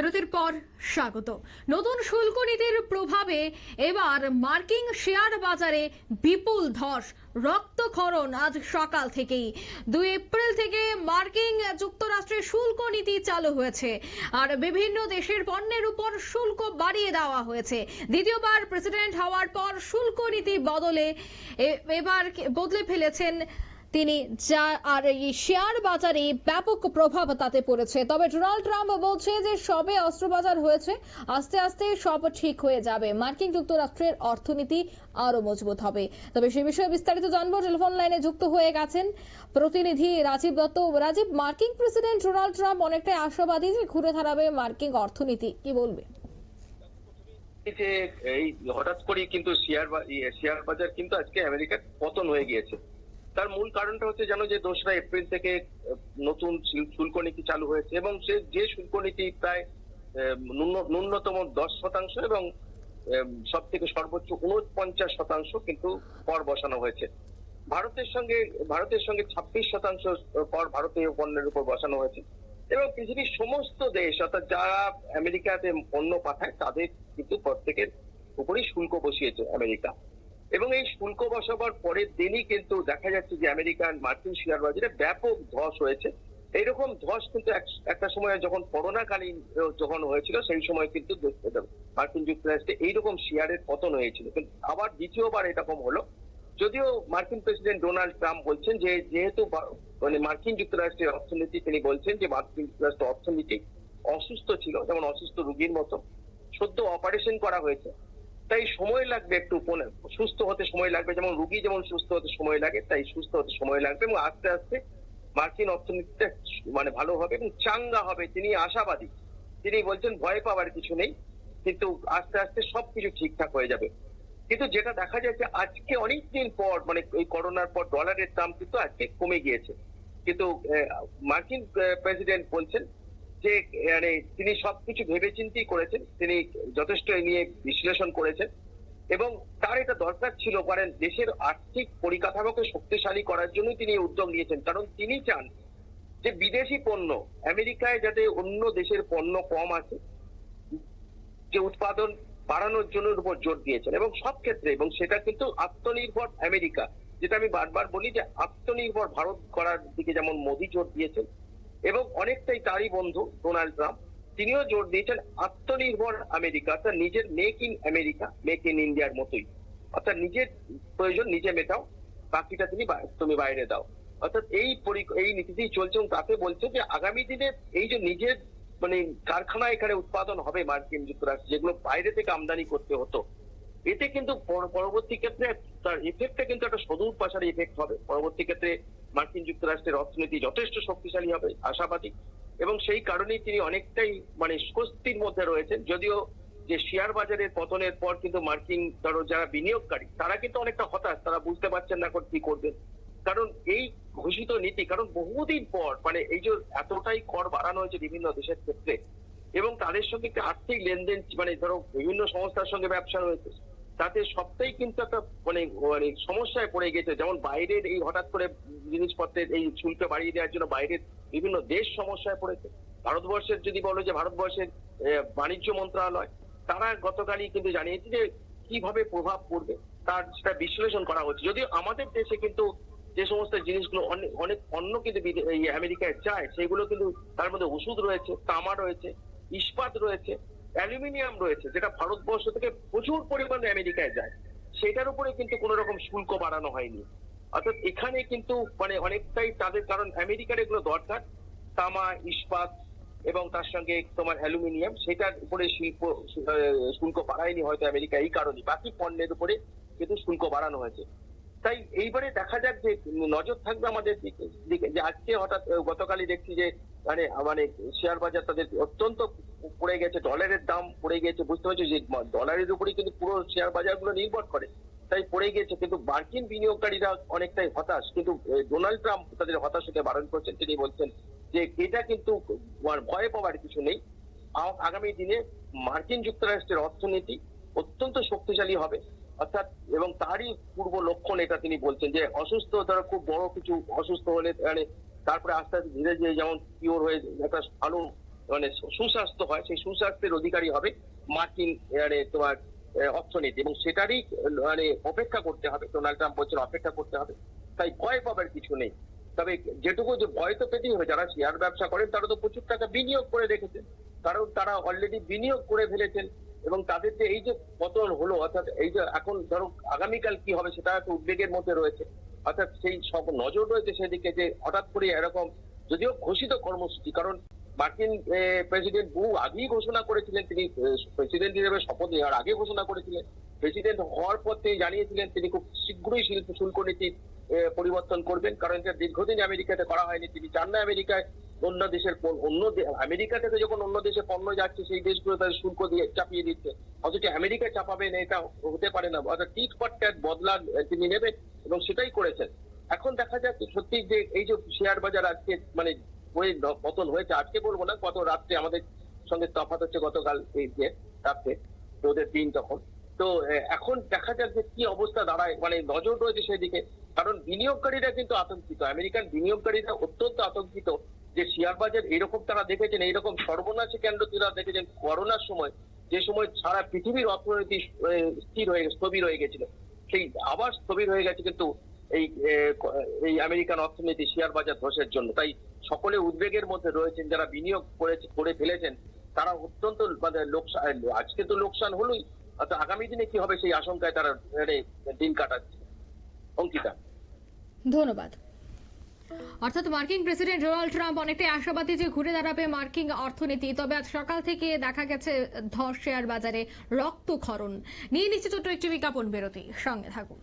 বিরতির পর স্বাগত। নতুন শুল্ক নীতির প্রভাবে এবার মার্কিং শেয়ার বাজারে বিপুল ধস, রক্তক্ষরণ আজ সকাল থেকেই। দুই এপ্রিল থেকে মার্কিং যুক্তরাষ্ট্রের শুল্ক নীতি চালু হয়েছে, আর বিভিন্ন দেশের পণ্যের উপর শুল্ক বাড়িয়ে দেওয়া হয়েছে। দ্বিতীয়বার প্রেসিডেন্ট হওয়ার পর শুল্ক নীতি বদলে এবার বদলে ফেলেছেন তিনি যা আর এই শেয়ার বাজারে ব্যাপক প্রভাব তাতে পড়েছে। তবে ডোনাল্ড ট্রাম্প বলছে যে সবে অস্ত্রবাজার হয়েছে, আস্তে আস্তে সব ঠিক হয়ে যাবে। মার্কিন যুক্তরাষ্ট্রের অর্থনীতি আরও মজবুত হবে। তবে সে বিষয়ে বিস্তারিত জানব। টেলিফোন লাইনে যুক্ত হয়ে গেছেন প্রতিনিধি রাজীব দত্ত। রাজীব, মার্কিন প্রেসিডেন্ট ডোনাল্ড ট্রাম্প অনেকটাই আশাবাদী যে ঘুরে দাঁড়াবে মার্কিন অর্থনীতি। কি বলবে? যে, এই হঠাৎ করেই কিন্তু শেয়ার শেয়ার বাজার কিন্তু আজকে আমেরিকার পতন হয়ে গিয়েছে। তার মূল কারণটা হচ্ছে জানো যে দোসরা এপ্রিল থেকে নতুন শুল- শুল্ক নীতি চালু হয়েছে এবং সে যে শুল্ক নীতি প্রায় ন্যূনতম দশ শতাংশ এবং সব থেকে সর্বোচ্চ উনপঞ্চাশ শতাংশ কিন্তু কর বসানো হয়েছে। ভারতের সঙ্গে ভারতের সঙ্গে ছাব্বিশ শতাংশ কর ভারতীয় পণ্যের উপর বসানো হয়েছে। এবং পৃথিবীর সমস্ত দেশ, অর্থাৎ যারা আমেরিকাতে পণ্য পাঠায়, তাদের কিন্তু প্রত্যেকের উপরেই শুল্ক বসিয়েছে আমেরিকা। এবং এই শুল্ক বসাবার পরের দিনই কিন্তু দেখা যাচ্ছে যে আমেরিকান মার্কিন শেয়ার বাজারে ব্যাপক ধস হয়েছে। এইরকম ধস কিন্তু একটা সময় যখন করোনাকালীন যখন হয়েছিল, সেই সময় কিন্তু মার্কিন যুক্তরাষ্ট্রে এইরকম শেয়ারের পতন হয়েছিল। কিন্তু আবার দ্বিতীয়বার এরকম হলো। যদিও মার্কিন প্রেসিডেন্ট ডোনাল্ড ট্রাম্প বলছেন যে, যেহেতু মানে মার্কিন যুক্তরাষ্ট্রের অর্থনীতি, তিনি বলছেন যে মার্কিন যুক্তরাষ্ট্র অর্থনীতি অসুস্থ ছিল, যেমন অসুস্থ রোগীর মতো। সদ্য অপারেশন করা হয়েছে। তাই সময় লাগবে একটু সুস্থ হতে সময় লাগবে, যেমন রুগী যেমন সুস্থ হতে সময় লাগে, তাই সুস্থ হতে সময় লাগবে এবং আস্তে আস্তে মার্কিন অর্থনীতিটা মানে ভালো হবে এবং চাঙ্গা হবে। তিনি আশাবাদী। তিনি বলছেন, ভয় পাওয়ার কিছু নেই, কিন্তু আস্তে আস্তে সবকিছু ঠিকঠাক হয়ে যাবে। কিন্তু যেটা দেখা যাচ্ছে আজকে অনেক দিন পর মানে এই করোনার পর ডলারের দাম কিন্তু আজকে কমে গিয়েছে। কিন্তু মার্কিন প্রেসিডেন্ট বলছেন যে মানে তিনি সবকিছু ভেবেচিন্তেই করেছেন। তিনি যথেষ্ট নিয়ে বিশ্লেষণ করেছেন। এবং তার এটা দরকার ছিল, কারণ দেশের আর্থিক পরিকাঠামোকে শক্তিশালী করার জন্যই তিনি উদ্যোগ নিয়েছেন। কারণ তিনি চান যে, বিদেশি পণ্য, আমেরিকায় যাতে অন্য দেশের পণ্য কম আছে যে উৎপাদন বাড়ানোর জন্য উপর জোর দিয়েছেন। এবং সব ক্ষেত্রে, এবং সেটা কিন্তু আত্মনির্ভর আমেরিকা, যেটা আমি বারবার বলি যে, আত্মনির্ভর ভারত করার দিকে যেমন মোদী জোর দিয়েছেন এবং অনেকটাই তারই বন্ধু ডোনাল্ড ট্রাম্প। তিনিও জোর দিয়েছেন আত্মনির্ভর আমেরিকা, অর্থাৎ নিজের make in America make in ইন্ডিয়ার মতোই। অর্থাৎ নিজের প্রয়োজন নিজে মেটাও, বাকিটা তুমি তুমি বাইরে দাও। অর্থাৎ এই এই নীতিতেই চলছে এবং তাতে বলছে যে আগামী দিনে এই যে নিজের মানে কারখানা এখানে উৎপাদন হবে মার্কিন যুক্তরাষ্ট্র, যেগুলো বাইরে থেকে আমদানি করতে হতো, এতে কিন্তু পরবর্তী ক্ষেত্রে তার এফেক্টটা কিন্তু একটা সদূর পাশার এফেক্ট হবে। পরবর্তী ক্ষেত্রে মার্কিন যুক্তরাষ্ট্রের অর্থনীতি যথেষ্ট শক্তিশালী হবে, আশাবাদী। এবং সেই কারণেই তিনি অনেকটাই মানে স্বস্তির মধ্যে রয়েছেন। যদিও যে শেয়ার বাজারের পতনের পর কিন্তু মার্কিন ধরো যারা বিনিয়োগকারী, তারা কিন্তু অনেকটা হতাশ, তারা বুঝতে পারছেন না কি করবেন কারণ এই ঘোষিত নীতি, কারণ বহুদিন পর মানে এই যে এতটাই কর বাড়ানো হয়েছে বিভিন্ন দেশের ক্ষেত্রে, এবং তাদের সঙ্গে একটা আর্থিক লেনদেন মানে ধরো বিভিন্ন সংস্থার সঙ্গে ব্যবসা রয়েছে তাতে সবটাই কিন্তু একটা মানে মানে সমস্যায় পড়ে গেছে যেমন বাইরের এই হঠাৎ করে জিনিসপত্রের এই শুল্ক বাড়িয়ে দেওয়ার জন্য বাইরের বিভিন্ন দেশ সমস্যায় পড়েছে। ভারতবর্ষের যদি বলো যে ভারতবর্ষের বাণিজ্য মন্ত্রণালয়, তারা গতকালই কিন্তু জানিয়েছে যে কীভাবে প্রভাব পড়বে, তার সেটা বিশ্লেষণ করা হচ্ছে। যদিও আমাদের দেশে কিন্তু যে সমস্ত জিনিসগুলো অনেক পণ্য কিন্তু আমেরিকায় চায় সেগুলো কিন্তু তার মধ্যে ওষুধ রয়েছে, তামা রয়েছে, ইস্পাত রয়েছে অ্যালুমিনিয়াম রয়েছে, যেটা ভারতবর্ষ থেকে প্রচুর পরিমাণে আমেরিকায় যায়। সেটার উপরে কিন্তু কোনো রকম শুল্ক বাড়ানো হয়নি। অর্থাৎ এখানে কিন্তু মানে অনেকটাই তাদের, কারণ আমেরিকার এগুলো দরকার। তামা, ইস্পাত এবং তার সঙ্গে তোমার অ্যালুমিনিয়াম, সেটার উপরে শিল্প শুল্ক বাড়ায়নি হয়তো আমেরিকা এই কারণে বাকি পণ্যের উপরে কিন্তু শুল্ক বাড়ানো হয়েছে। তাই এইবারে দেখা যাক যে নজর থাকবে আমাদের দিকে। যে আজকে হঠাৎ গতকালই দেখছি যে মানে মানে শেয়ার বাজার তাদের অত্যন্ত পড়ে গেছে ডলারের দাম পড়ে গেছে, বুঝতে পারছ? যে ডলারের উপরে কিন্তু পুরো শেয়ার বাজারগুলো নির্ভর করে। তাই পড়ে গেছে, কিন্তু মার্কিন বিনিয়োগকারীরা অনেকটাই হতাশ। কিন্তু ডোনাল্ড ট্রাম্প তাদের হতাশ হতে বারণ করছেন। তিনি বলছেন যে, এটা কিন্তু ভয় পাওয়ার কিছু নেই। আগামী দিনে মার্কিন যুক্তরাষ্ট্রের অর্থনীতি অত্যন্ত শক্তিশালী হবে। অর্থাৎ, এবং তারই পূর্ব লক্ষণ এটা তিনি বলছেন যে, অসুস্থ, ধরো, খুব বড় কিছু অসুস্থ হলে মানে তারপরে আস্তে আস্তে ধীরে ধীরে যেমন কিওর হয়ে একটা ভালো মানে সুস্বাস্থ্য হয়, সেই সুস্বাস্থ্যের অধিকারী হবে মার্কিন তোমার অর্থনীতি এবং সেটারই মানে অপেক্ষা করতে হবে, ডোনাল্ড ট্রাম্প বলছেন অপেক্ষা করতে হবে, তাই ভয় পাবার কিছু নেই। তবে যেটুকু যে ভয় তো পেতেই হবে, যারা শেয়ার ব্যবসা করেন তারা তো প্রচুর টাকা বিনিয়োগ করে রেখেছেন, কারণ তারা অলরেডি বিনিয়োগ করে ফেলেছেন এবং তাদের যে এই যে পতন হলো, অর্থাৎ এই যে এখন ধরো আগামীকাল কি হবে সেটা একটা উদ্বেগের মধ্যে রয়েছে। অর্থাৎ সেই সব নজর রয়েছে সেদিকে যে হঠাৎ করে এরকম যদিও ঘোষিত কর্মসূচি, কারণ মার্কিন প্রেসিডেন্ট বহু আগেই ঘোষণা করেছিলেন, তিনি প্রেসিডেন্ট হিসেবে শপথ নেওয়ার আগে ঘোষণা করেছিলেন। প্রেসিডেন্ট হওয়ার পর তিনি জানিয়েছিলেন তিনি খুব শীঘ্রই শিল্প শুল্ক নীতি পরিবর্তন করবেন, কারণ এটা দীর্ঘদিন আমেরিকাতে করা হয়নি। তিনি চান না আমেরিকায় অন্য দেশের অন্য আমেরিকা থেকে যখন অন্য দেশে পণ্য যাচ্ছে, সেই দেশগুলো তাদের শুল্ক দিয়ে চাপিয়ে দিচ্ছে। অথচ আমেরিকায় চাপাবেন এটা হতে পারে না। অর্থাৎ টিট ফর বদলা তিনি নেবেন। এবং সেটাই করেছেন। এখন দেখা যাচ্ছে সত্যি যে এই যে শেয়ার বাজার আজকে মানে হয়ে পতন হয়েছে, আজকে বলব না, গত রাত্রে আমাদের সঙ্গে তফাৎ হচ্ছে গতকাল এই যে রাত্রে, তো ওদের দিন তখন। তো এখন দেখা যাক যে কি অবস্থা দাঁড়ায় মানে নজর রয়েছে সেদিকে। কারণ বিনিয়োগকারীরা কিন্তু আতঙ্কিত, আমেরিকান বিনিয়োগকারীরা অত্যন্ত আতঙ্কিত যে শেয়ার বাজার এরকম তারা দেখেছেন, এইরকম সর্বনাশী কেন্দ্র তারা দেখেছেন করোনার সময়, যে সময় সারা পৃথিবীর অর্থনীতি স্থির হয়ে স্থবির হয়ে গেছিল। সেই আবার স্থবির হয়ে গেছে কিন্তু এই এই আমেরিকান অর্থনীতি, শেয়ার বাজার ধসের জন্য। তাই সকলে উদ্বেগের মধ্যে রয়েছেন, যারা বিনিয়োগ করেছে, করে ফেলেছেন, তারা অত্যন্ত মানে লোকসান আজকে তো লোকসান হলোই আগামী দিনে কি হবে সেই আশঙ্কায় তারা দিন কাটাচ্ছে। অঙ্কিতা। ধন্যবাদ। অর্থাৎ মার্কিন প্রেসিডেন্ট ডোনাল্ড ট্রাম্প অনেকটাই আশাবাদী যে ঘুরে দাঁড়াবে মার্কিন অর্থনীতি। তবে আজ সকাল থেকে দেখা গেছে ধস শেয়ার বাজারে রক্তক্ষরণ। নিয়ে নিচ্ছে ছোট্ট একটি বিজ্ঞাপন, বিরতি। সঙ্গে থাকুন।